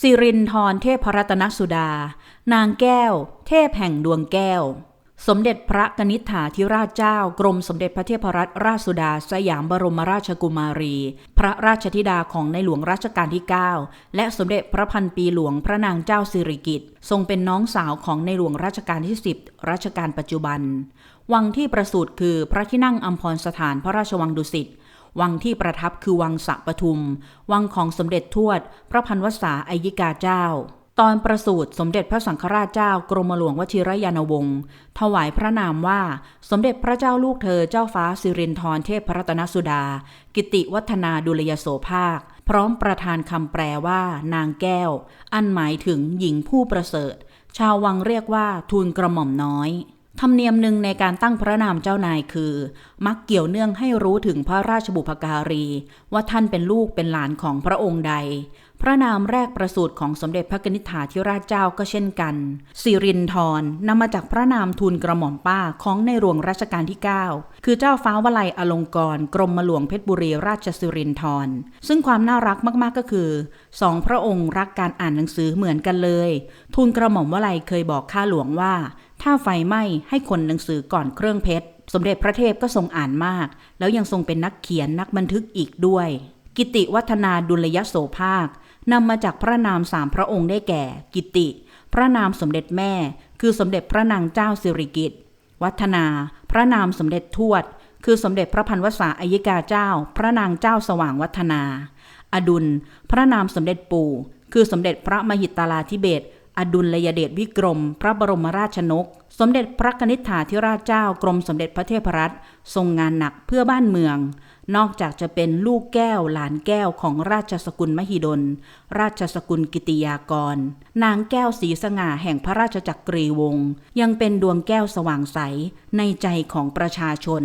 สิรินทรเทพรัตนสุดา นางแก้ว เทพแห่งดวงแก้ว สมเด็จพระกนิษฐาธิราชเจ้า กรมสมเด็จพระเทพรัตนราชสุดา สยามบรมราชกุมารี พระราชธิดาของในหลวงรัชกาลที่ 9 และสมเด็จพระพันปีหลวงพระนางเจ้าสิริกิติ์ทรงเป็นน้องสาวของในหลวงรัชกาลที่ 10 รัชกาลปัจจุบัน วังที่ประสูติคือพระที่นั่งอัมพรสถานพระราชวังดุสิต วังที่ประทับคือวังสะปทุม วังของสมเด็จทวด พระพันวษาอัยิกาเจ้า ตอนประสูติสมเด็จพระสังฆราชเจ้ากรมหลวงวชิรยานวงศ์ถวายพระนามว่าสมเด็จพระเจ้าลูกเธอเจ้าฟ้าสิรินธรเทพรัตนสุดา กิติวัฒนาดุลยโสภาค พร้อมประธานคำแปลว่า นางแก้ว อันหมายถึงหญิงผู้ประเสริฐ ชาววังเรียกว่าทูลกระหม่อมน้อย ธรรมเนียมหนึ่งในการตั้งพระนามเจ้านายคือ มักเกี่ยวเนื่องให้รู้ถึงพระราชบุพการี ว่าท่านเป็นลูกเป็นหลานของพระองค์ใด พระนามแรกประสูติของสมเด็จพระกนิษฐาธิราชเจ้าก็เช่นกัน สิรินทรนำมาจากพระนามทูลกระหม่อมป้าของในหลวงรัชกาลที่ 9 คือเจ้าฟ้าวลัยอลงกรกรมหลวงเพชรบุรีราชสิรินทรซึ่งความน่ารักมากๆก็คือสองพระองค์รักการอ่านหนังสือเหมือนกันเลย ทูลกระหม่อมวลัยเคยบอกข้าหลวงว่า ถ้าไฟไหม้ให้คนหนังสือก่อนเครื่องเพชร สมเด็จพระเทพก็ทรงอ่านมาก แล้วยังทรงเป็นนักเขียนนักบันทึกอีกด้วย กิติวัฒนาดุลยโสภาคนำมาจากพระนามสามพระองค์ได้แก่ กิติ พระนามสมเด็จแม่ คือสมเด็จพระนางเจ้าสิริกิติ์วัฒนา พระนามสมเด็จทวด คือสมเด็จพระพันวษาอัยกาเจ้า พระนางเจ้าสว่างวัฒนา อดุล พระนามสมเด็จปู่ คือสมเด็จพระมหิตลาธิเบศ อดุลยเดชวิกรม พระบรมราชนก สมเด็จพระกนิษฐาธิราชเจ้ากรมสมเด็จพระเทพรัตน์ทรงงานหนักเพื่อบ้านเมือง นอกจากจะเป็นลูกแก้วหลานแก้วของราชสกุลมหิดล ราชสกุลกิติยากร นางแก้วสีสง่าแห่งพระราชจักรีวงศ์ยังเป็นดวงแก้วสว่างใสในใจของประชาชน